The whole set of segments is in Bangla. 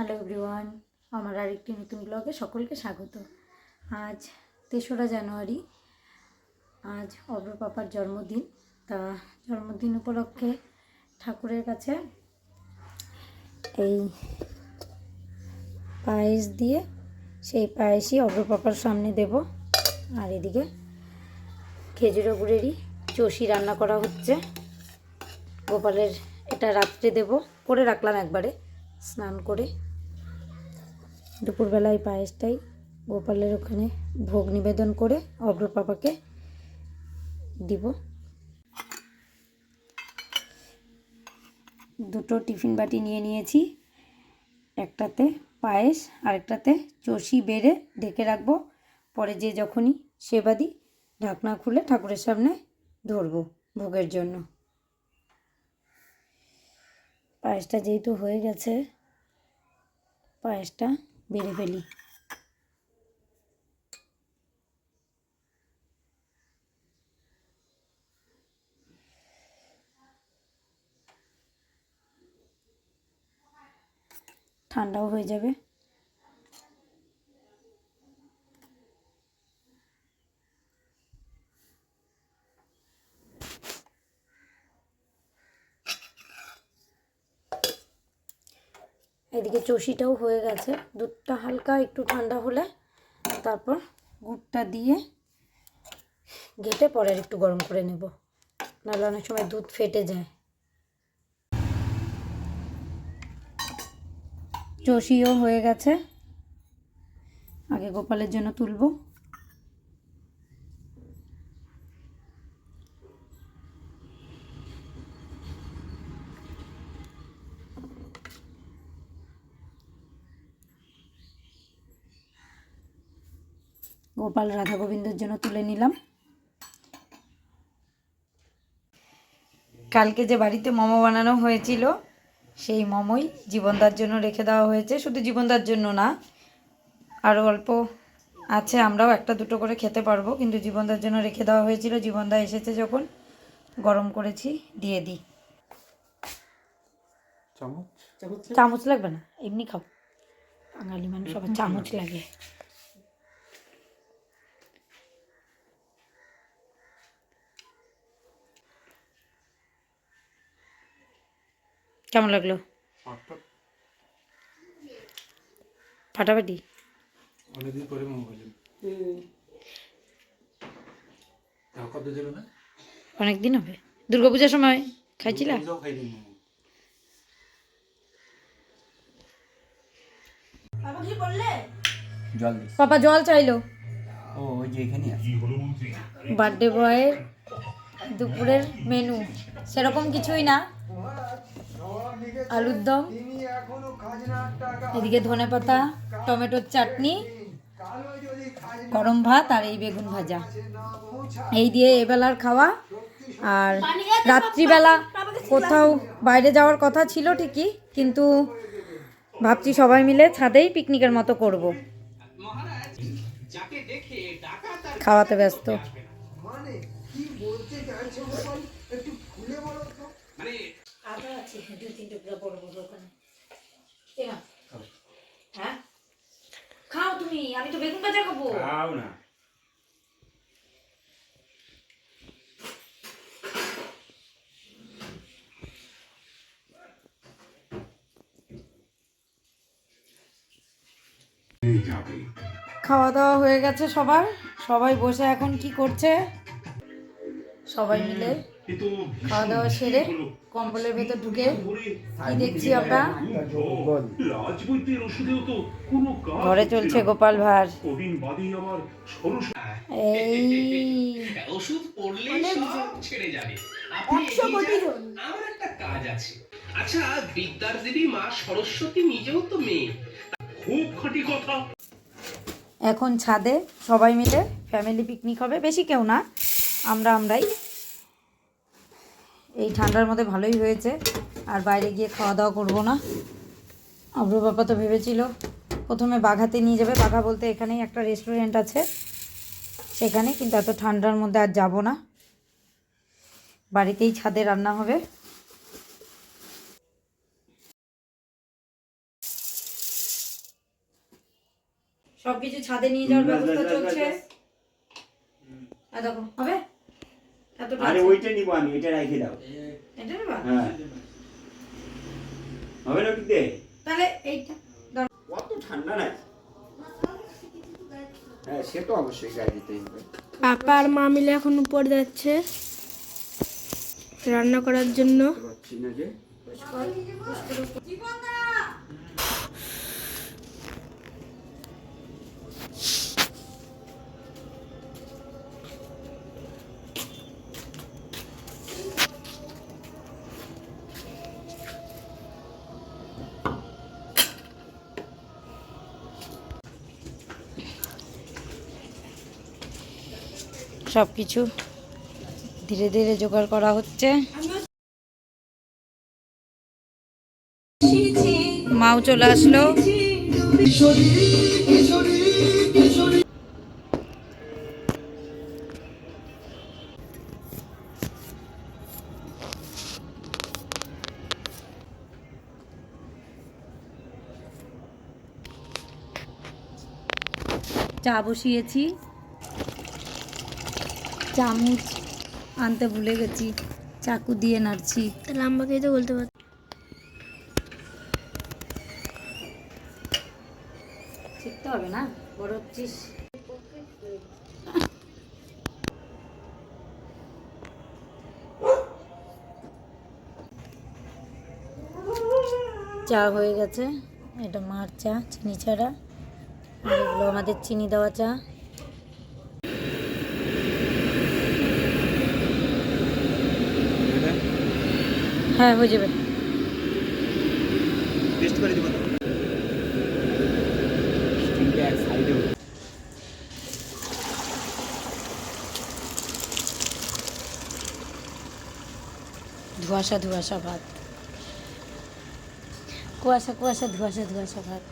হ্যালো এভরিওয়ান আমার আরেকটি নতুন ব্লগে সকলকে স্বাগত। আজ তেসরা জানুয়ারি, আজ অব্র পাপার জন্মদিন। তা জন্মদিন উপলক্ষে ঠাকুরের কাছে এই পায়েস দিয়ে সেই পায়েসই অব্র পাপার সামনে দেব। আর এদিকে খেজুরো গুড়েরই চষি রান্না করা হচ্ছে। গোপালের এটা রাত্রে দেব। করে রাখলাম একবারে, স্নান করে দুপুরবেলায় পায়েসটাই গোপালের ওখানে ভোগ নিবেদন করে অব্র পাপাকে দিব। দুটো টিফিন বাটি নিয়ে নিয়েছি। একটাতে পায়েস, আরেকটাতে চষি বেড়ে ঢেকে রাখব। পরে যে যখনই সেবা দিই, ঢাকনা খুলে ঠাকুরের সামনে ধরবো ভোগের জন্য। পায়েসটা যেহেতু হয়ে গেছে, পায়েসটা বেড়ে ফেলি। ঠান্ডাও হয়ে যাবে। এদিকে চষিটাও হয়ে গেছে। দুধটা হালকা একটু ঠান্ডা হলে তারপর গুড়টা দিয়ে ঘেটে পরে একটু গরম করে নেব। নাহলে অনেক সময় দুধ ফেটে যায়। চষিও হয়ে গেছে। আগে গোপালের জন্য তুলবো। গোপাল রাধা গোবিন্দর জন্য তুলে নিলাম। কালকে যে বাড়িতে মোমো বানানো হয়েছিল সেই মোমোই জীবনদার জন্য রেখে দেওয়া হয়েছে। শুধু জীবনদার জন্য না আরও অল্প আছে আমরাও একটা দুটো করে খেতে পারব কিন্তু জীবনদার জন্য রেখে দেওয়া হয়েছিল। জীবনদা এসেছে যখন গরম করেছি দিয়ে দিই। চামচ? চামচ লাগবে? না এমনি খাও। বাঙালি মানুষ সবার চামচ লাগে। কেমন লাগল? ফাটাফাটি? অনেকদিন পরে মোমো খেলাম তাও কত ছিল না অনেক দিন হবে। দুর্গাপূজার সময় খাইছিলা? পাপা জল চাইলো। বার্থডে বয়ের দুপুরের মেনু। সেরকম কিছুই না। আলুর দম এদিকে ধনে পাতা টমেটোর চাটনি গরম ভাত আর এই বেগুন ভাজা। এই দিয়ে এবেলার খাওয়া। আর রাত্রিবেলা কোথাও বাইরে যাওয়ার কথা ছিল ঠিকই কিন্তু ভাবছি সবাই মিলে ছাদেই পিকনিকের মতো করব। খাওয়াতে ব্যস্ত আদা আছে দুই তিন টুকরা বড় বড় ওখানে। হ্যাঁ? খাও তুমি আমি তো বেগুন ভাজা খাব। খাও না। খাওয়া দাওয়া হয়ে গেছে সবার। সবাই বসে এখন কি করছে? সবাই মিলে খাওয়া দাওয়া সেরে কম্বলের ভেতর ঢুকে কি দেখছি আমরা? রাজবৈদ্যের ওষুধেও তো কোনো কাজ ঘরে চলছে গোপাল সরস এই ওষুধ পড়লে সব ছেড়ে যাবে। আমার একটা কাজ আছে। আচ্ছা বিদ্যার দেবী মা সরস্বতী নিজেও তো মেয়ে। খুব খাঁটি কথা। এখন ছাদে সবাই মিলে ফ্যামিলি পিকনিক হবে। বেশি কেউ না। আমরা আমরাই। এই ঠান্ডার মধ্যে ভালোই হয়েছে। আর বাইরে গিয়ে খাওয়া দাওয়া করব না। অব্র বাবা তো ভেবেছিল প্রথমে বাঘাতে নিয়ে যাবে। বাঘা বলতে এখানেই একটা রেস্টুরেন্ট আছে। সেখানে কিন্তু এত ঠান্ডার মধ্যে আর যাব না। বাড়িতেই ছাদে রান্না হবে। সবকিছু ছাদে নিয়ে যাওয়ার বাস, বাস, ব্যবস্থা চলছে। আর দেখো হবে? এতটা আরে ওইটা নিবো আমি এটা রেখে দাও। এটা নেবা? হ্যাঁ। হবে না দে তাহলে এইটা অত ঠান্ডা নাই হ্যাঁ সে তো অবশ্যই গায়ে দিতেই হবে। পাপা আর মা মিলে এখন উপরে যাচ্ছে রান্না করার জন্য। বুঝতে পারছি না যে। সব কিছু ধীরে ধীরে জোগাড় করা হচ্ছে। মাও চলে আসলো। চা বসিয়েছি। চামচ আনতে ভুলে গেছি। চাকু দিয়ে নাড়ছি। তাহলে আমাকেই তো বলতে পারতো? শিখতে হবে না? বড় হচ্ছিস। চা হয়ে গেছে। এটা মার চা চিনি ছাড়া। এগুলো আমাদের চিনি দেওয়া চা। হ্যাঁ হয়ে যাবে। টেস্ট করে দিব ধোয়াশা ধোয়াশা ভাত। কুয়াশা কুয়াশা ধোয়াশা ধোয়াশা ভাত।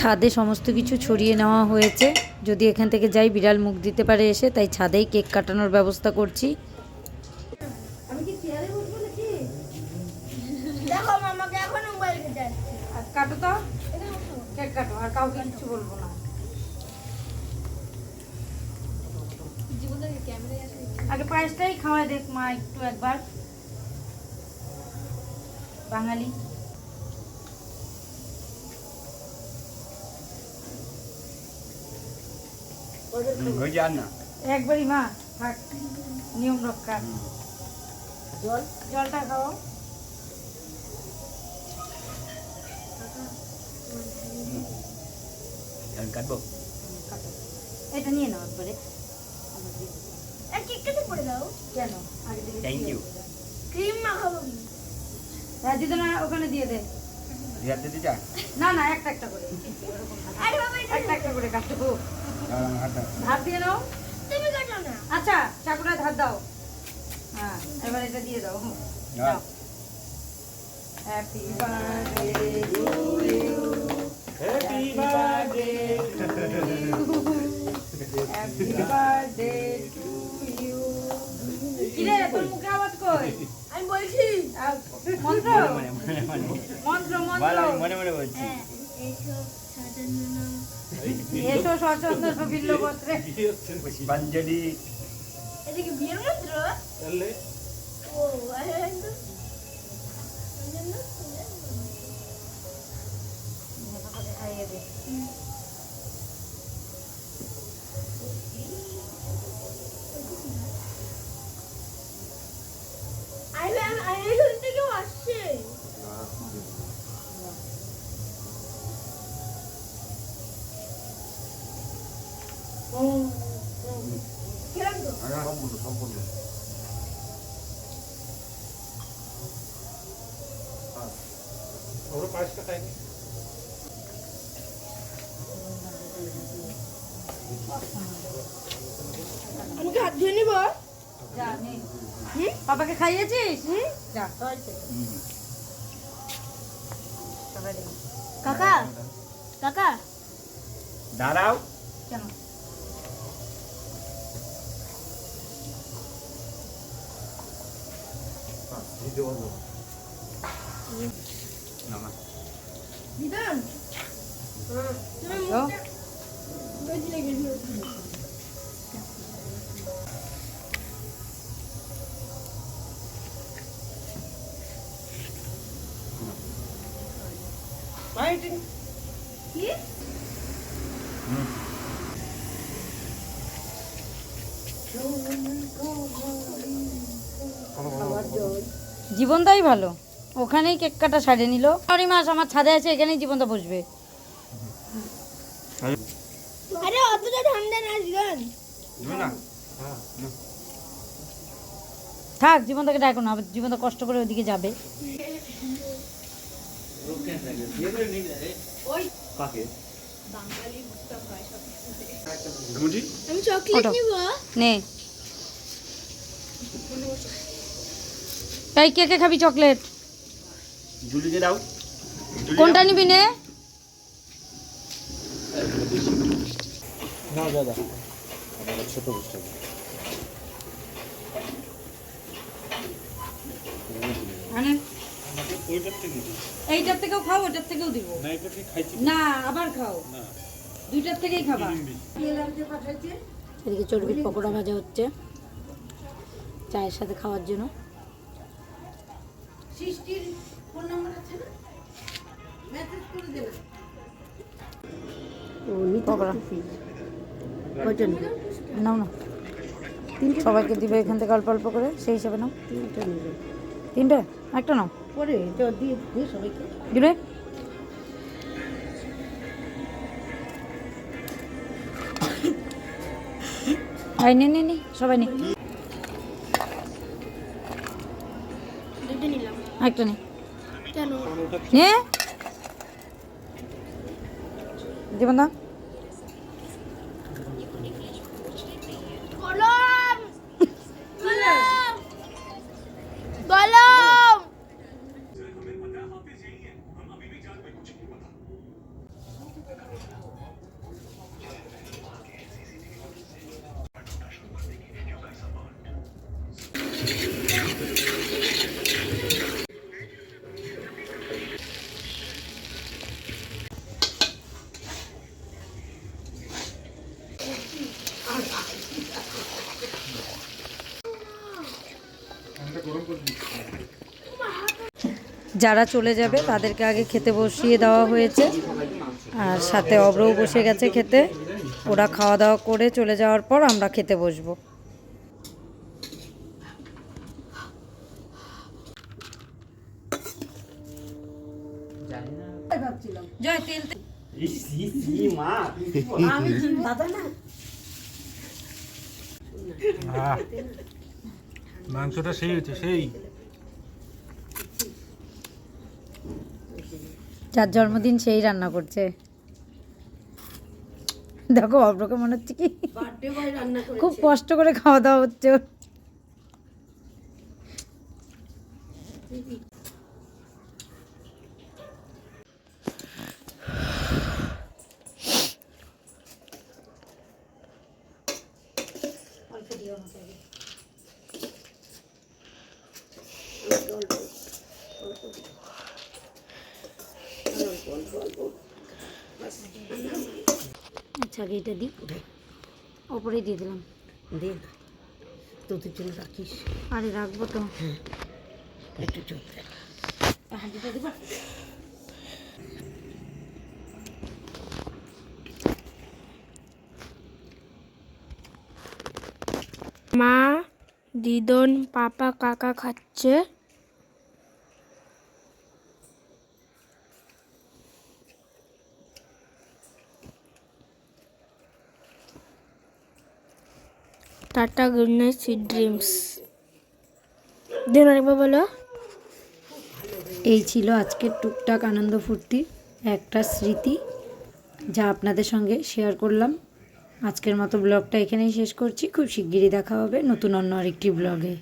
ছাদে সমস্ত কিছু ছড়িয়ে নেওয়া হয়েছে। যদি এখান থেকে যাই, বিড়াল মুখ দিতে পারে এসে, তাই ছাদেই কেক কাটানোর ব্যবস্থা করছি দেখো মামাকে এখন মোবাইল খেতে কাটো তো কেক কাটো আর কাউকে কিছু বলব না আগে পায়েসটাই খাওয়াই দেখ মা একটু একবার বাঙালি হয়ে যান না একবারই মা থাক নিয়ম রক্ষা জল? জলটা খাও। কাটবো? এটা নিয়ে নাও একবারে। কেক কেটে পড়ে দাও। কেন? থ্যাংক ইউ ক্রিম মাখাবো। হ্যাঁ না ওখানে দিয়ে দে। রিয়াদ দিতে চা না না একটা একটা করে। আরে বাবা এটা একটা একটা করে কাটবো হাতটা ধার দিয়ে নাও। তুমি কাটো না। আচ্ছা চাকুটা ধার দাও। হ্যাঁ এবার এটা দিয়ে দাও। দাও happy birthday to you happy birthday happy birthday to you কিরে তোর মুখে আওয়াজ কই? আমি বলছি মনে মনে বলছি। হ্যাঁ এসো সচন্দ্র বিল্ল গোত্রে পুষ্পাঞ্জলি এটা বিয়ের মন্ত্র ও খাইয়ে দে আরে আরে এখান থেকে আসছে কিরম তো ওরা পায়েসটা খায়নি আমি হাত ধুয়ে নিব পাপাকে খাইয়েছিস। কাকা কাকা। দাঁড়াও। কেন? দিদান তুমি জীবনদাই ভালো। ওখানেই কেক কাটা সারিয়ে নিল। মাস আমার ছাদে আছে এখানেই জীবনটা বসবে। আরে অতটা ঠান্ডা না দিদান থাক জীবনদাকে ডাকো না আবার জীবনদা কষ্ট করে ওদিকে যাবে। আমি চকলেট ওঠো। নিব? নে। তাই কে কে খাবি চকলেট জুলিকে দাও। কোনটা নিবি নে? আনেন। এইটার থেকেও খাও ওটার থেকেও দিব। না আবার খাও। দুইটার থেকেই খাবা। এদিকে চর্বির পকোড়া ভাজা হচ্ছে। চায়ের সাথে খাওয়ার জন্য। পকোড়া। নাও না সবাইকে দিবে এখান থেকে অল্প অল্প করে সেই হিসাবে নাও। তিনটে একটা নাও। দিবে? আই নে নে নে সবাই নে। একটা নে। কেন? নে। জীবন দা যারা চলে যাবে তাদেরকে আগে খেতে বসিয়ে দেওয়া হয়েছে। আর সাথে অব্রও বসে গেছে খেতে। ওরা খাওয়া দাওয়া করে চলে যাওয়ার পর আমরা খেতে বসবো। মাংসটা সেই হচ্ছে, সেই। যার জন্মদিন সেই রান্না করছে। দেখো অব্রকে মনে হচ্ছে কি? খুব কষ্ট করে খাওয়া দাওয়া হচ্ছে আচ্ছা আগে এটা দিই। ওপরেই দিয়ে দিলাম। দে না। তোদের জন্য রাখিস। আরে রাখব তো। একটু চলতে হাঁটিটা দিবা? মা দিদন পাপা কাকা খাচ্ছে। Tata good night sweet dreams দিন আরেকবার বলো। এই ছিল আজকের টুকটাক আনন্দ ফুর্তির একটা স্মৃতি যা আপনাদের সঙ্গে শেয়ার করলাম। আজকের মতো ব্লগটা এখানেই শেষ করছি। খুব শিগগিরই দেখা হবে নতুন অন্য আরেকটি ব্লগে